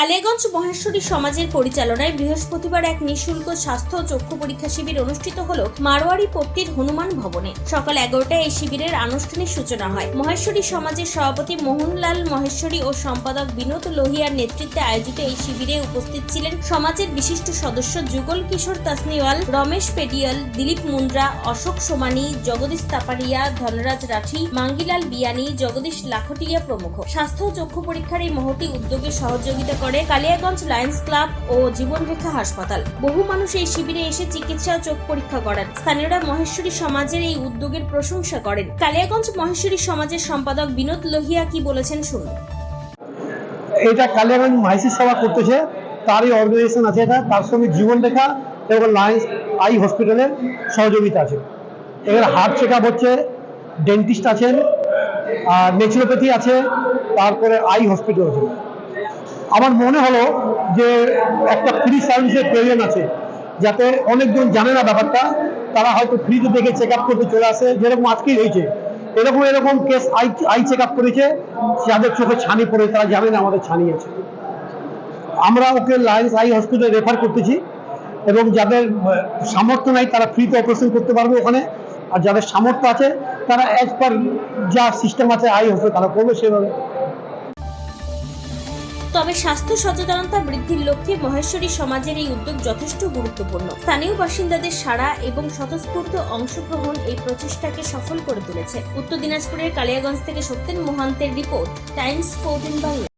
কালিয়াগঞ্জ মহেশ্বরী সমাজের পরিচালনায় বৃহস্পতিবার এক নিঃশুল্ক স্বাস্থ্য ও চক্ষু পরীক্ষা শিবির অনুষ্ঠিত হল মারোয়ারি পট্টির হনুমান ভবনে। সকাল এগারোটায় এই শিবিরের আনুষ্ঠানিক সূচনা হয়। মহেশ্বরী সমাজের সভাপতি মোহনলাল মহেশ্বরী ও সম্পাদক বিনোদ লোহিয়ার নেতৃত্বে আয়োজিত এই শিবিরে উপস্থিত ছিলেন সমাজের বিশিষ্ট সদস্য যুগল কিশোর তাসনিওয়াল, রমেশ পেডিয়াল, দিলীপ মুন্দ্রা অশোক সোমানি, জগদীশ তাপারিয়া, ধনরাজ রাঠি, মাঙ্গিলাল বিয়ানি, জগদীশ লাখটিয়া প্রমুখ। স্বাস্থ্য ও চক্ষু পরীক্ষার এই মহতি উদ্যোগে সহযোগিতা করে কালিয়াগঞ্জ লায়ন্স ক্লাব ও জীবনরেখা হাসপাতাল। বহু মানুষ এই শিবিরে এসে চিকিৎসা চোখ পরীক্ষা করান। স্থানীয়রা মহেশ্বরী সমাজের এই উদ্যোগের প্রশংসা করেন। কালিয়াগঞ্জ মহেশ্বরী সমাজের সম্পাদক বিনোদ লোহিয়া কি বলেছেন শুনুন। এটা কালিয়াগঞ্জ মাইসি সেবা করতেছে। তারই অর্গানাইজেশন আছে এটা। তার সঙ্গে জীবন রেখা এবং লায়ন্স আই হসপিটালের সহযোগিতা আছে। এখানে হার্ট চেক হচ্ছে ডেন্টিস্ট আছেন, আর নেচুরোপ্যাথি আছে, তারপরে আই হসপিটাল আছে। আমার মনে হলো যে একটা ফ্রি সার্ভিসের প্রয়োজন আছে, যাতে অনেকজন জানে না ব্যাপারটা, তারা হয়তো ফ্রিতে দেখে চেক আপ করতে চলে আসে, যেরকম আজকেই হয়েছে। এরকম এরকম case eye eye check up করেছে, যাদের চোখে ছানি পড়ে, তারা জানে না আমাদের ছানি আছে। আমরা ওকে লায়েন্স আই হসপিটালে রেফার করতেছি, এবং যাদের সামর্থ্য নাই, তারা ফ্রিতে অপারেশন করতে পারবে ওখানে। আর যাদের সামর্থ্য আছে, তারা অ্যাজ পার যা সিস্টেম আছে, আই হসপিটাল তারা করবে সেভাবে। তবে স্বাস্থ্য সচেতনতা বৃদ্ধির লক্ষ্যে মহেশ্বরী সমাজের এই উদ্যোগ যথেষ্ট গুরুত্বপূর্ণ। স্থানীয় বাসিন্দাদের সারা এবং স্বতঃস্ফূর্ত অংশগ্রহণ এই প্রচেষ্টাকে সফল করে তুলেছে। উত্তর দিনাজপুরের কালিয়াগঞ্জ থেকে সত্যেন মোহান্তের রিপোর্ট, টাইমস ফোর্টিন বাংলা।